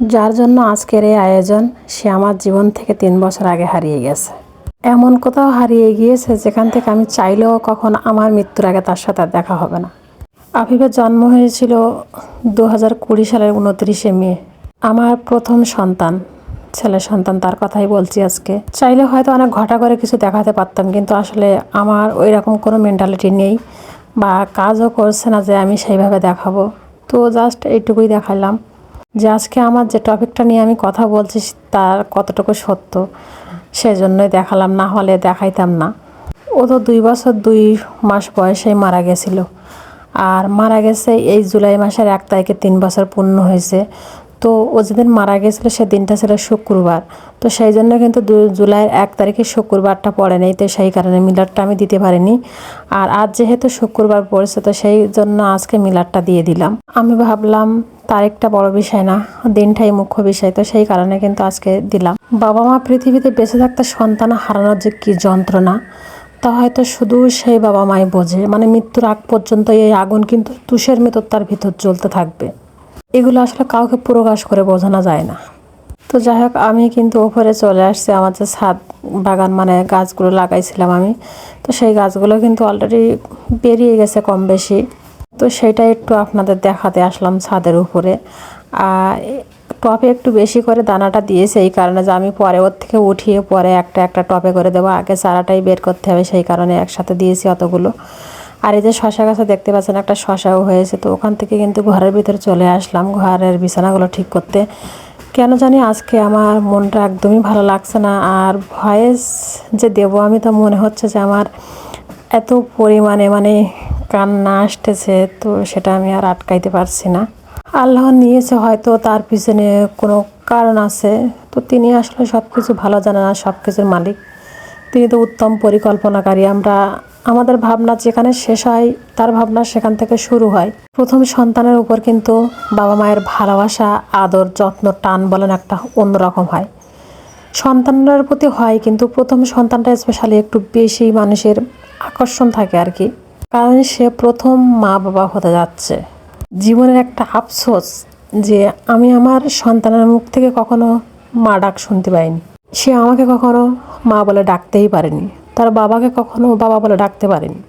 যার জন্য আজকের এই আয়োজন সে আমার জীবন থেকে তিন বছর আগে হারিয়ে গেছে। এমন কোথাও হারিয়ে গিয়েছে যেখান থেকে আমি চাইলেও কখন আমার মৃত্যুর আগে তার সাথে দেখা হবে না। আফিফের জন্ম হয়েছিল দু হাজার কুড়ি সালের উনত্রিশে মে। আমার প্রথম সন্তান, ছেলে সন্তান তার কথাই বলছি আজকে। চাইলে হয়তো অনেক ঘটা করে কিছু দেখাতে পারতাম, কিন্তু আসলে আমার ওই রকম কোনো মেন্টালিটি নেই বা কাজও করছে না যে আমি সেইভাবে দেখাবো। তো জাস্ট এইটুকুই দেখালাম। যে আজকে আমার যে টপিকটা নিয়ে আমি কথা বলছি তার কতটুকু সত্য, সেজন্যই দেখালাম, না হলে দেখাইতাম না। ও তো দুই বছর দুই মাস বয়সেই মারা গেছিল। আর মারা গেছে এই জুলাই মাসের এক তারিখে তিন বছর পূর্ণ হয়েছে। তো ও যেদিন মারা গেছিল সে দিনটা ছিল শুক্রবার। তো সেই জন্য কিন্তু দু- জুলাইয়ের এক তারিখে শুক্রবারটা পড়ে নেই, তো সেই কারণে মিলারটা আমি দিতে পারিনি। আর আজ যেহেতু শুক্রবার পড়েছে, তো সেই জন্য আজকে মিলারটা দিয়ে দিলাম। আমি ভাবলাম তারিখটা বড় বিষয় না দিনটাই মুখ্য বিষয়, তো সেই কারণে কিন্তু আজকে দিলাম। বাবা মা পৃথিবীতে বেঁচে থাকতে সন্তান হারানোর যে কী যন্ত্রণা, তা হয়তো শুধু সেই বাবা মাই বোঝে। মানে মৃত্যুর আগ পর্যন্ত এই আগুন কিন্তু তুষের মতো তার ভিতর জ্বলতে থাকবে। এগুলো আসলে কাউকে প্রকাশ করে বোঝানো যায় না। তো যাই হোক, আমি কিন্তু ওপরে চলে আসছি, আমার যে ছাদ বাগান মানে গাছগুলো লাগাইছিলাম আমি। তো সেই গাছগুলো কিন্তু অলরেডি বেরিয়ে গেছে কম বেশি। তো সেটা একটু আপনাদের দেখাতে আসলাম ছাদের উপরে। আর টপে একটু বেশি করে দানাটা দিয়েছে এই কারণে যে আমি পরে ওর থেকে উঠিয়ে পরে একটা একটা টপে করে দেবো। আগে চারাটাই বের করতে হবে সেই কারণে একসাথে দিয়েছি অতগুলো। আর এই যে শশা গাছে দেখতে পাচ্ছেন একটা শশাও হয়েছে, তো ওখান থেকে কিন্তু ঘরের ভিতরে চলে আসলাম। ঘরের বিছানাগুলো ঠিক করতে। কেন জানি আজকে আমার মনটা একদমই ভালো লাগছে না, আর ভয়েস যে দেবো আমি তো মনে হচ্ছে যে আমার এত পরিমাণে মানে কান্না আসতেছে, তো সেটা আমি আর আটকাইতে পারছি না। আল্লাহ নিয়েছে হয়তো তার পিছনে কোনো কারণ আছে, তো তিনি আসলে সব কিছু ভালো জানেন আর সব কিছুর মালিক। তিনি তো উত্তম পরিকল্পনাকারী। আমরা, আমাদের ভাবনা যেখানে শেষ হয়, তার ভাবনা সেখান থেকে শুরু হয়। প্রথম সন্তানের উপর কিন্তু বাবা মায়ের ভালোবাসা, আদর, যত্ন, টান বলেন একটা অন্যরকম হয়। সন্তানের প্রতি হয় কিন্তু প্রথম সন্তানটা স্পেশালি একটু বেশি মানুষের আকর্ষণ থাকে আর কি। কারণ সে প্রথম মা বাবা হতে যাচ্ছে। জীবনের একটা আফসোস যে আমি আমার সন্তানের মুখ থেকে কখনো মা ডাক শুনতে পাইনি। সে আমাকে কখনো মা বলে ডাকতেই পারেনি। তার বাবাকে কখনো বাবা বলে ডাকতে পারেনি।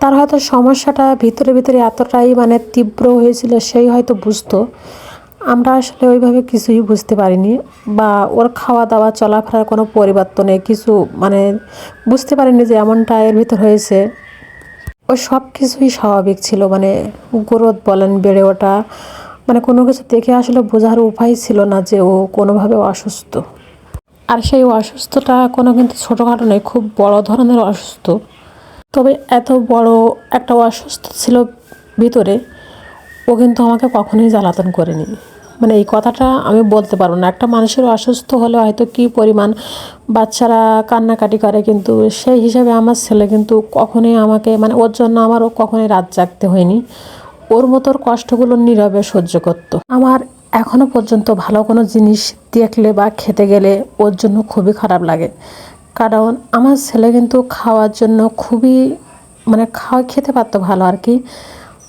তার হয়তো সমস্যাটা ভিতরে ভিতরে এতটাই মানে তীব্র হয়েছিল সেই হয়তো বুঝতো। আমরা আসলে ওইভাবে কিছুই বুঝতে পারিনি বা ওর খাওয়া দাওয়া চলাফেরার কোনো পরিবর্তনে কিছু মানে বুঝতে পারিনি যে এমনটা এর ভিতর হয়েছে। ও সব কিছুই স্বাভাবিক ছিল মানে গ্রোথ বলেন, বেড়ে ওঠা মানে কোনো কিছু দেখে আসলে বোঝার উপায় ছিল না যে ও কোনোভাবে অসুস্থ। আর সেই অসুস্থটা কোনো কিন্তু ছোটোখাটো নয়, খুব বড় ধরনের অসুস্থ। তবে এত বড় একটা অসুস্থ ছিল ভিতরে, ও কিন্তু আমাকে কখনোই জ্বালাতন করেনি। মানে এই কথাটা আমি বলতে পারব না। একটা মানুষের অসুস্থ হলে হয়তো কী পরিমাণ বাচ্চারা কান্নাকাটি করে, কিন্তু সেই হিসাবে আমার ছেলে কিন্তু কখনোই আমাকে মানে ওর জন্য আমারও কখনোই রাত জাগতে হয়নি। ওর মতোর কষ্টগুলো নীরবে সহ্য করতো। আমার এখনও পর্যন্ত ভালো কোনো জিনিস দেখলে বা খেতে গেলে ওর জন্য খুবই খারাপ লাগে। কারণ আমার ছেলে কিন্তু খাওয়ার জন্য খুবই মানে খাওয়া খেতে পারতো ভালো আর কি।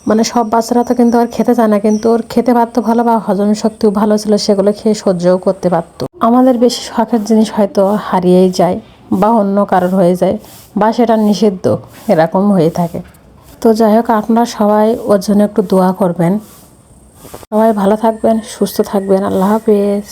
মানে সব বাচ্চারা তো কিন্তু আর খেতে চায় না, কিন্তু ওর খেতে পারতো ভালো বা হজম শক্তিও ভালো ছিল, সেগুলো খেয়ে সহ্যও করতে পারতো। আমাদের বেশি শখের জিনিস হয়তো হারিয়েই যায় বা অন্য কারোর হয়ে যায় বা সেটা নিষিদ্ধ, এরকম হয়ে থাকে। তো যাই হোক, আপনারা সবাই ওর জন্য একটু দোয়া করবেন। সবাই ভালো থাকবেন, সুস্থ থাকবেন। আল্লাহ হাফেজ।